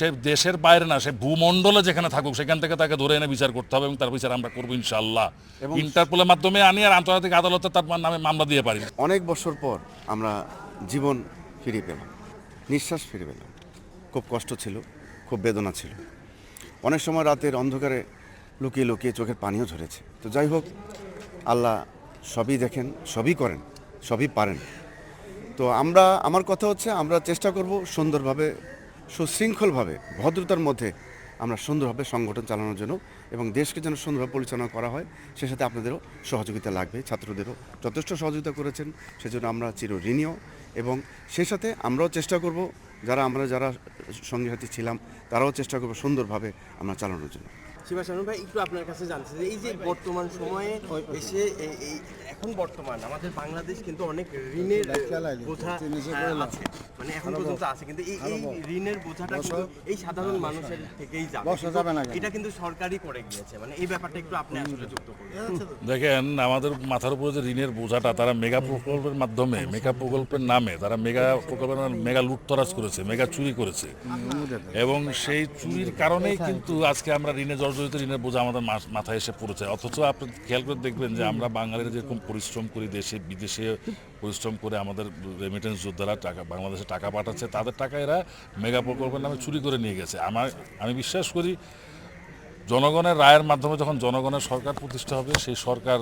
সে দেশের বাইরে না সে ভূমণ্ডলে যেখানে থাকুক সেখান থেকে তাকে ধরে এনে বিচার করতে হবে এবং তার বিচার আমরা করব ইনশাল্লাহ ইন্টারপোলের মাধ্যমে আনি আর আন্তর্জাতিক আদালতে তার নামে মামলা দিয়ে পারি। অনেক বছর পর আমরা জীবন ফিরে পেলাম নিঃশ্বাস ফিরে পেলাম। খুব কষ্ট ছিল খুব বেদনা ছিল। অনেক সময় রাতের অন্ধকারে লুকিয়ে লুকিয়ে চোখের পানিও ঝরেছে। তো যাই হোক আল্লাহ সবই দেখেন সবই করেন সবই পারেন। তো আমরা আমার কথা হচ্ছে আমরা চেষ্টা করব সুন্দরভাবে সুশৃঙ্খলভাবে, ভদ্রতার মধ্যে আমরা সুন্দরভাবে সংগঠন চালানোর জন্য এবং দেশকে যেন সুন্দরভাবে পরিচালনা করা হয়, সে সাথে আপনাদেরও সহযোগিতা লাগবে। ছাত্রদেরও যথেষ্ট সহযোগিতা করেছেন, সেজন্য আমরা চির ঋণীয় এবং সেই সাথে আমরাও চেষ্টা করব যারা আমরা যারা সঙ্গী সাথী ছিলাম তারাও চেষ্টা করব সুন্দরভাবে আমরা চালানোর জন্য। শিবা শানু ভাই একটু আপনার কাছে জানতে চাই, এই যে বর্তমান সময়ে এসে এই- এখন বর্তমান আমাদের বাংলাদেশ কিন্তু অনেক ঋণের বোঝা আছে মানে এখন পর্যন্ত আছে কিন্তু এই এই ঋণের বোঝাটা কিন্তু এই সাধারণ মানুষের থেকেই যাবে। এটা কিন্তু সরকারই করে গিয়েছে মানে এই ব্যাপারটা একটু আপনি আসলে যুক্ত করবেন দেখেন আমাদের মাথার উপরে যে ঋণের বোঝাটা তারা মেগা প্রকল্পের মাধ্যমে মেগা প্রকল্পের নামে তারা মেগা প্রকল্পের নামে মেগা লুটতরাজ করেছে, মেগা চুরি করেছে। এবং সেই চুরির কারণেই কিন্তু আজকে আমরা ঋণে জর্জরিত ঋণের বোঝা আমাদের মাথায় এসে পড়েছে। অথচ আপনি খেয়াল করে দেখবেন যে আমরা বাঙালিরা যেরকম পরিশ্রম করি দেশে, বিদেশে পরিশ্রম করে আমাদের রেমিটেন্স যোদ্ধারা টাকা, বাংলাদেশে টাকা পাঠাচ্ছে, তাদের টাকা এরা মেগা প্রকল্পের নামে চুরি করে নিয়ে গেছে। আমার, আমি বিশ্বাস করি জনগণের রায়ের মাধ্যমে যখন জনগণের সরকার প্রতিষ্ঠা হবে, সেই সরকার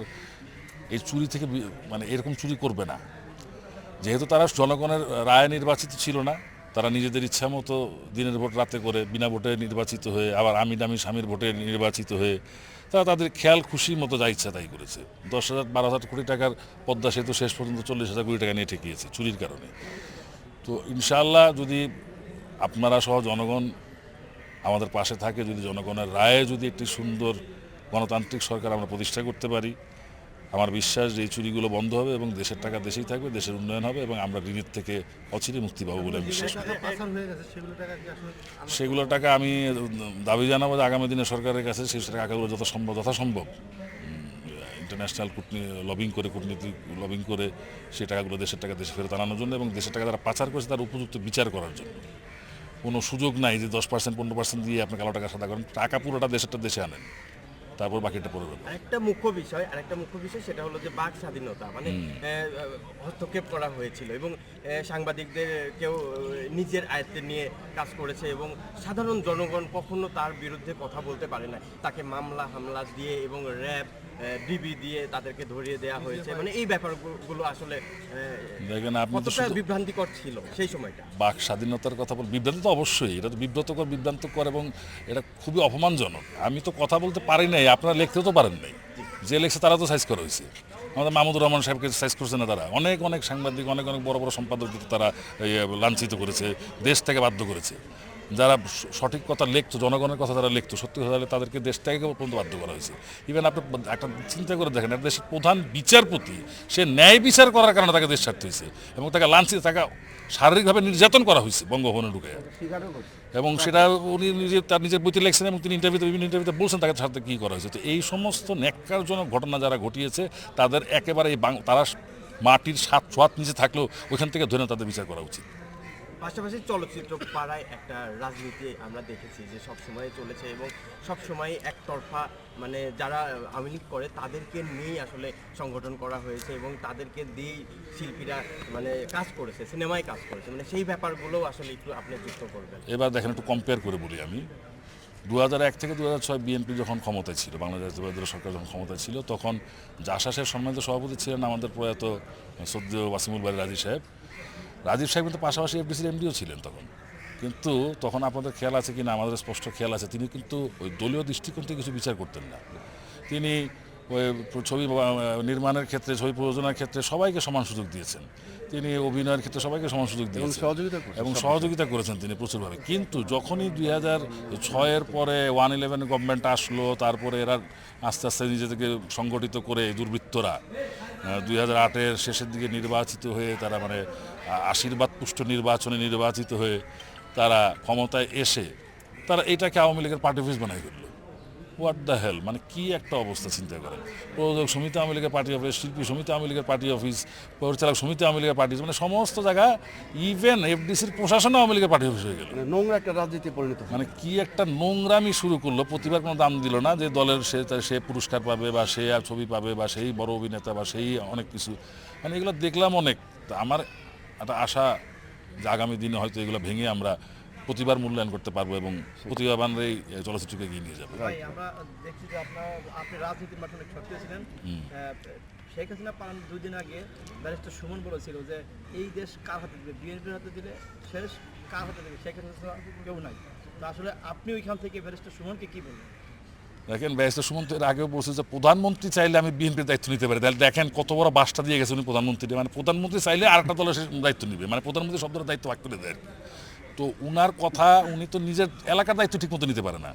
এই চুরি থেকে মানে এরকম চুরি করবে না। যেহেতু তারা জনগণের রায় নির্বাচিত ছিল না, তারা নিজেদের ইচ্ছা মতো দিনের ভোট রাতে করে বিনা ভোটে নির্বাচিত হয়ে, আবার আমি দামি স্বামীর ভোটে নির্বাচিত হয়ে, তারা তাদের খেয়াল খুশি মতো যা ইচ্ছা তাই করেছে। দশ হাজার, বারো হাজার কোটি টাকার পদ্মা সেতু শেষ পর্যন্ত চল্লিশ হাজার কোটি টাকা নিয়ে ঠেকিয়েছে চুরির কারণে। তো ইনশাআল্লাহ যদি আপনারা সহ জনগণ আমাদের পাশে থাকে, যদি জনগণের রায়ে যদি একটি সুন্দর গণতান্ত্রিক সরকার আমরা প্রতিষ্ঠা করতে পারি আমার বিশ্বাস যে এই চুরিগুলো বন্ধ হবে এবং দেশের টাকা দেশেই থাকবে, দেশের উন্নয়ন হবে এবং আমরা ঋণের থেকে অচিরে মুক্তি পাবো বলে আমি বিশ্বাস করি। সেগুলো টাকা আমি দাবি জানাব যে আগামী দিনে সরকারের কাছে সেই টাকাগুলো যত সম্ভব, যথাসম্ভব ইন্টারন্যাশনাল কূটনী লবিং করে কূটনীতি লবিং করে সেই টাকাগুলো দেশের টাকা দেশে ফেরত আনানোর জন্য এবং দেশের টাকা যারা পাচার করেছে তার উপযুক্ত বিচার করার জন্য। কোনো সুযোগ নাই যে দশ পার্সেন্ট পনেরো পার্সেন্ট দিয়ে আপনি কালো টাকা সাদা করেন, টাকা পুরোটা দেশেরটা দেশে আনেন। তারপর বাকিটা পড়ে যাবে। আরেকটা মুখ্য বিষয় আর একটা মুখ্য বিষয় সেটা হলো যে বাক স্বাধীনতা মানে হস্তক্ষেপ করা হয়েছিল এবং সাংবাদিকদের কেউ নিজের আয়ত্তে নিয়ে কাজ করেছে এবং সাধারণ জনগণ কখনো তার বিরুদ্ধে কথা বলতে পারে না তাকে মামলা হামলা দিয়ে এবং র্যাব ডিবি দিয়ে তাদেরকে ধরিয়ে দেওয়া হয়েছে। মানে এই ব্যাপারগুলো আসলে দেখেন আপনি বিভ্রান্তিকর ছিল সেই সময়টা? বাক স্বাধীনতার কথা বল বিভ্রান্ত তো অবশ্যই এটা তো বিব্রতকর বিভ্রান্তকর এবং এটা খুবই অপমানজনক। আমি তো কথা বলতে পারি নাই আপনারা লিখতেও তো পারেন নাই। যে লেখছে তারা তো সাইজ করা হয়েছে। আমাদের মাহমুদুর রহমান সাহেবকে সাইজ করছে না তারা? অনেক অনেক সাংবাদিক অনেক অনেক বড় বড় সম্পাদক তারা লাঞ্ছিত করেছে দেশ থেকে বাধ্য করেছে। যারা সঠিক কথা লিখতো, জনগণের কথা যারা লিখতো, সত্যি কথা তাদেরকে দেশ পর্যন্ত বাধ্য করা হয়েছে। ইভেন আপনি একটা চিন্তা করে দেখেন দেশের প্রধান বিচারপতি, সে ন্যায় বিচার করার কারণে তাকে দেশ ছাড়তে হয়েছে এবং তাকে লাঞ্ছিত, তাকে শারীরিকভাবে নির্যাতন করা হয়েছে বঙ্গভবনে ঢুকে। এবং সেটা উনি নিজে, তার নিজের বইতে লেখছেন এবং তিনি ইন্টারভিউতে বিভিন্ন ইন্টারভিউতে বলছেন তাকে সাথে কী করা হয়েছে। তো এই সমস্ত ন্যাক্কারজনক ঘটনা যারা ঘটিয়েছে, তাদের একেবারে এই তারা মাটির সাত ছোয়াত নিচে থাকলেও ওইখান থেকে ধরে তাদের বিচার করা উচিত। পাশাপাশি চলচ্চিত্র পাড়ায় একটা রাজনীতি আমরা দেখেছি যে সব সময় চলেছে এবং সব সময় একতরফা মানে যারা আওয়ামী লীগ করে তাদেরকে নিয়েই আসলে সংগঠন করা হয়েছে এবং তাদেরকে দিয়েই শিল্পীরা মানে কাজ করেছে, সিনেমায় কাজ করেছে। মানে সেই ব্যাপারগুলোও আসলে একটু আপনি যুক্ত করবেন। এবার দেখেন, একটু কম্পেয়ার করে বলি আমি। দু এক থেকে দু ছয় বিএনপি যখন ক্ষমতায় ছিল, বাংলাদেশ জাতীয়তাবাদী সরকার যখন ক্ষমতায় ছিল, তখন জাসাসের সম্মানিত সভাপতি ছিলেন আমাদের প্রয়াত সদ্য ওয়াসিমুল বাড়ি রাজীব সাহেব। রাজীব সাহেব কিন্তু পাশাপাশি এফডিসির এমডিও ছিলেন তখন। কিন্তু তখন আপনাদের খেয়াল আছে কি না আমাদের স্পষ্ট খেয়াল আছে। তিনি কিন্তু ওই দলীয় দৃষ্টিকোণ থেকে কিছু বিচার করতেন না। তিনি ছবি নির্মাণের ক্ষেত্রে ছবি প্রযোজনার ক্ষেত্রে সবাইকে সমান সুযোগ দিয়েছেন। তিনি অভিনয়ের ক্ষেত্রে সবাইকে সমান সুযোগ দিয়েছেন। সহযোগিতা এবং সহযোগিতা করেছেন তিনি প্রচুরভাবে। কিন্তু যখনই দুই হাজার ছয়ের পরে ওয়ান ইলেভেন গভর্নমেন্ট আসলো তারপরে এরা আস্তে আস্তে নিজেদেরকে সংগঠিত করে দুর্বৃত্তরা দুই হাজার আটের শেষের দিকে নির্বাচিত হয়ে তারা মানে আশীর্বাদ পুষ্ট নির্বাচনে নির্বাচিত হয়ে তারা ক্ষমতায় এসে তারা এটাকে আওয়ামী লীগের পার্টি অফিস বানাই ফেলল। হোয়াট দ্য হেল মানে কি একটা অবস্থা চিন্তা করেন। প্রযোজক সমিতি আওয়ামী লীগের পার্টি অফিস শিল্পী সমিতি আওয়ামী লীগের পার্টি অফিস পরিচালক সমিতি আওয়ামী লীগের পার্টি মানে সমস্ত জায়গা ইভেন এফডিসির প্রশাসনও আওয়ামী লীগের পার্টি অফিস হয়ে গেল। মানে নোংরা একটা রাজনীতি পরিণত মানে কি একটা নোংরামি শুরু করল প্রতিবার কোনো দাম দিল না যে দলের সে তার- সে পুরস্কার পাবে বা সে আর ছবি পাবে বা সেই বড় অভিনেতা বা সেই অনেক কিছু। মানে এগুলো দেখলাম অনেক। তা আমার একটা আশা যে আগামী দিনে হয়তো এগুলো ভেঙে আমরা প্রতিবার মূল্যায়ন করতে পারব এবং প্রতিভাবানরা এই চলচ্চিত্রকে এগিয়ে নিয়ে যাব। আমরা দেখছি যে আপনার আপনি রাজনীতির মাঠে অনেক সক্রিয় ছিলেন শেখ হাসিনা দুই দিন আগে ব্যারিস্টার সুমন বলেছিল যে এই দেশ কার হাতে দিবে? বিএনপির হাতে দিলে শেষ কার হাতে দিবে? শেখ হাসিনা কেউ নাই। তো আসলে আপনি ওইখান থেকে ব্যারিস্টার সুমনকে কি বলবেন? দেখেন ব্যারিস্টার সুমন্ত এর আগেও বলছে যে প্রধানমন্ত্রী চাইলে আমি বিএনপির দায়িত্ব নিতে পারি। তাহলে দেখেন কত বড় বাসটা দিয়ে গেছে উনি প্রধানমন্ত্রী মানে প্রধানমন্ত্রী চাইলে আরেকটা দলের দায়িত্ব নিবে। মানে প্রধানমন্ত্রী শব্দটা দায়িত্ব ভাগ করে দেয়। তো উনার কথা উনি তো নিজের এলাকার দায়িত্ব ঠিক মতো নিতে পারে না।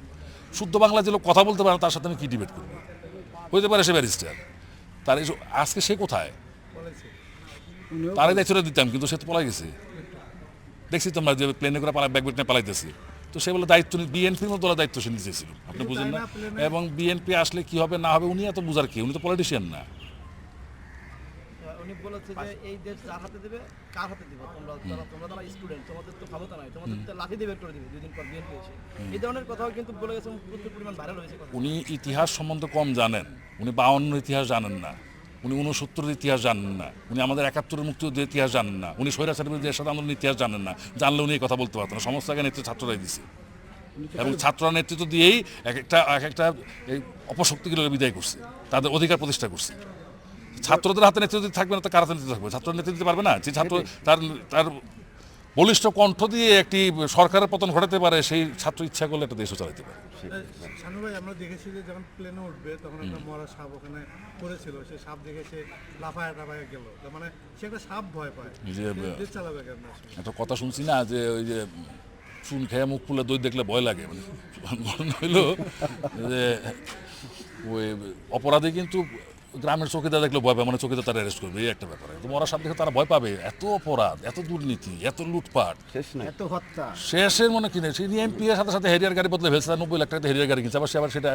শুদ্ধ বাংলা যে লোক কথা বলতে পারে না তার সাথে আমি কী ডিবেট করব? হইতে পারে সে ব্যারিস্টার তার এই আজকে সে কোথায়? তারই দায়িত্বটা দিতাম কিন্তু সে তো পলাই গেছে। দেখছি তোমরা যে প্লেনে করে পালা ব্যাগ নিয়ে পালাইতেছে। তো সে বলে দায়িত্ব বিএনপির মতো দলের দায়িত্ব সে নিতেছিল আপনি বুঝেন না? এবং বিএনপি আসলে কি হবে না হবে উনি এত বুঝার কি? উনি তো পলিটিশিয়ান না। উনি বলেছে যে এই দেশ যার হাতে দেবে কার হাতে দিবে? তোমরা যারা তোমরা যারা স্টুডেন্ট তোমাদের তো ক্ষমতা তোমাদের তো লাঠি করে দিবে দুই দিন পর বিএনপি এসে। এই ধরনের কথাও কিন্তু বলে গেছে প্রচুর পরিমাণ ভাইরাল হয়েছে উনি ইতিহাস সম্বন্ধে কম জানেন। উনি বাউন্ন ইতিহাস জানেন না। উনি উনসত্তরের ইতিহাস জানেন না। উনি আমাদের একাত্তরের মুক্তিযুদ্ধের ইতিহাস জানেন না। উনি স্বৈরাচার বিরুদ্ধে এরশাদ আন্দোলনের ইতিহাস জানেন না। জানলে উনি এই কথা বলতে পারতেন না। সমস্ত জায়গায় নেতৃত্ব ছাত্ররাই দিছে। এবং ছাত্ররা নেতৃত্ব দিয়েই এক একটা এক একটা এই অপশক্তিগুলোকে বিদায় করছে। তাদের অধিকার প্রতিষ্ঠা করছে। ছাত্রদের হাতে নেতৃত্ব দিতে থাকবে না তো কার হাতে নেতৃত্ব থাকবে? ছাত্র নেতৃত্ব দিতে পারবে না? যে ছাত্র তার তার বলিষ্ঠ কণ্ঠ দিয়ে একটি সরকারের পতন ঘটাতে পারে সেই ছাত্র ইচ্ছা করলে একটা দেশও চালাতে পারে। শানু ভাই আমরা দেখেছি যে যখন প্লেনে উঠবে তখন একটা মরা সাপ ওখানে পড়েছিল। সে সাপ দেখে সে লাফায় টাফায় গেল। তার মানে সে একটা সাপ ভয় পায়। যে, চালাবে আসলে? একটা কথা শুনছি না যে ওই যে চুন খেয়ে মুখ ফুলে দই দেখলে ভয় লাগে। মানে ঘটনা হইল যে ওই অপরাধী কিন্তু গ্রামের চৌকিদার দেখলে ভয় পায় মানে চৌকিদার তারা অ্যারেস্ট করবে এই একটা ব্যাপার। তো মরা সাপ দেখে তারা ভয় পাবে এত অপরাধ এত দুর্নীতি এত লুটপাট। শেষ নাই। এত হত্যা। শেষের মনে কিনে সেই এমপি এর সাথে সাথে হেরিয়ার গাড়ি বদলে ফেলছে নব্বই লাখ টাকা হেরিয়ার গাড়ি কিনছে আবার সে আবার সেটা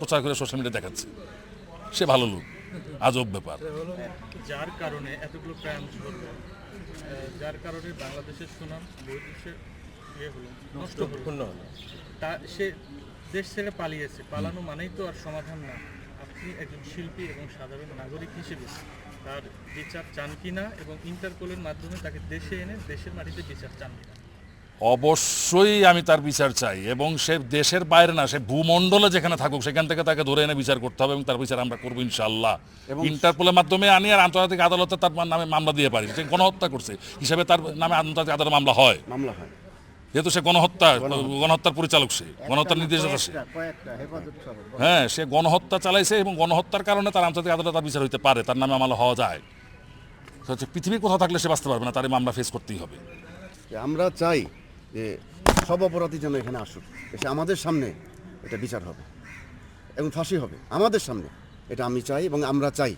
প্রচার করে সোশ্যাল মিডিয়া দেখাচ্ছে। সে ভালো লোক আজব ব্যাপার। যার কারণে এতগুলো ক্রাইম ঘটলো যার কারণে বাংলাদেশের সুনাম বহির্দেশে ইয়ে হলো নষ্ট হলো। তা সে দেশ ছেড়ে পালিয়েছে পালানো মানেই তো আর সমাধান না। আপনি একজন শিল্পী এবং সাধারণ নাগরিক হিসেবে তার বিচার চান কিনা এবং ইন্টারপোলের মাধ্যমে তাকে দেশে এনে দেশের মাটিতে বিচার চান কিনা? অবশ্যই আমি তার বিচার চাই এবং সে দেশের বাইরে না সে ভূমণ্ডলে যেখানে থাকুক সেখান থেকে তাকে ধরে এনে বিচার করতে হবে এবং তার বিচার আমরা করব ইনশাল্লাহ এবং- ইন্টারপোলের মাধ্যমে আনি আর আন্তর্জাতিক আদালতে তার নামে মামলা দিয়ে পারি। সে গণহত্যা করছে। হিসাবে তার নামে আন্তর্জাতিক আদালতে মামলা হয়। মামলা হয়। যেহেতু সে গণহত্যা গণহত্যার পরিচালক সে গণহত্যার নির্দেশক সে। হ্যাঁ সে গণহত্যা চালাইছে এবং গণহত্যার কারণে তার আন্তর্জাতিক আদালতে তার বিচার হইতে পারে তার নামে মামলা হওয়া যায়। হচ্ছে পৃথিবীর কোথাও থাকলে সে বাঁচতে পারবে না তার মামলা ফেস করতেই হবে। আমরা চাই যে সব অপরাধী যেন এখানে আসুক এসে আমাদের সামনে এটা বিচার হবে এবং ফাঁসি হবে আমাদের সামনে। এটা আমি চাই এবং আমরা চাই।